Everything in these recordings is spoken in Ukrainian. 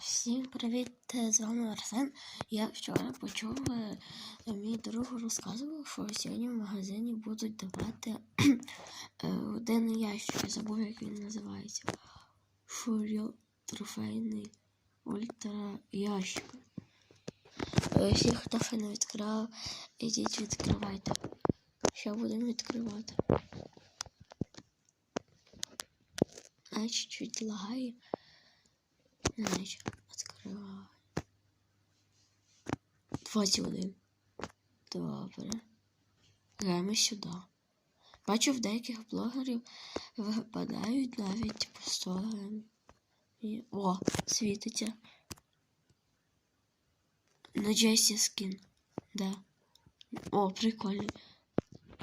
Всім привіт! З вами Арсен. Я вчора почув, е, мій друг розказував, що сьогодні в магазині будуть давати е, один ящик, забув, як він називається. Фуріо трофейний ультра ящик. Е, Всі, хто ще не відкривав, ідіть відкривайте. Що будемо відкривати. А чуть-чуть лагає. Значить, відкриваю. 21. Добре. Граємо сюди. Бачу, в деяких блогерів випадають навіть по 100 гривень. І... О, світиться. На Джесі скін. Да. О, прикольний.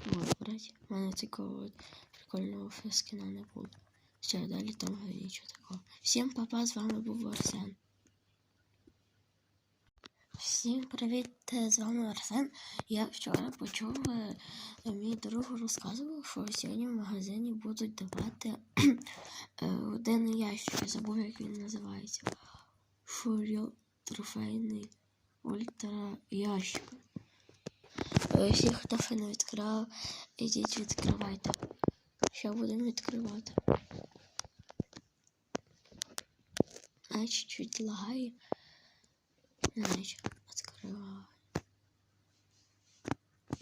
Вибрать. У мене такого прикольного скіна не було. Все, далі там нічого такого. Всім папа, з вами був Арсен. Всім привіт! З вами Арсен. Я вчора почув, е, мій друг розказував, що сьогодні в магазині будуть давати е, один ящик, я забув, як він називається. Фуріо трофейний ультра ящик. Всі, хто ще не відкривав, ідіть відкривайте. Що будемо відкривати. А чуть-чуть лагає. Значить, відкриваю.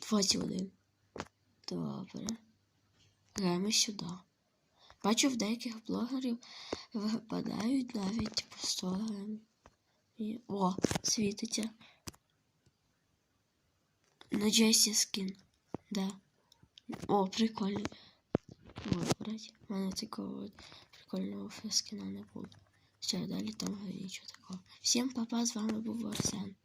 21. Добре. Граємо сюди. Бачу, в деяких блогерів випадають навіть 100. І... О, світиться. На Джесі скін. Да. О, прикольний. Вибрать. У мене от прикольного скіна не було. Все, далі там нічого такого. Всім папа, з вами був Арсен.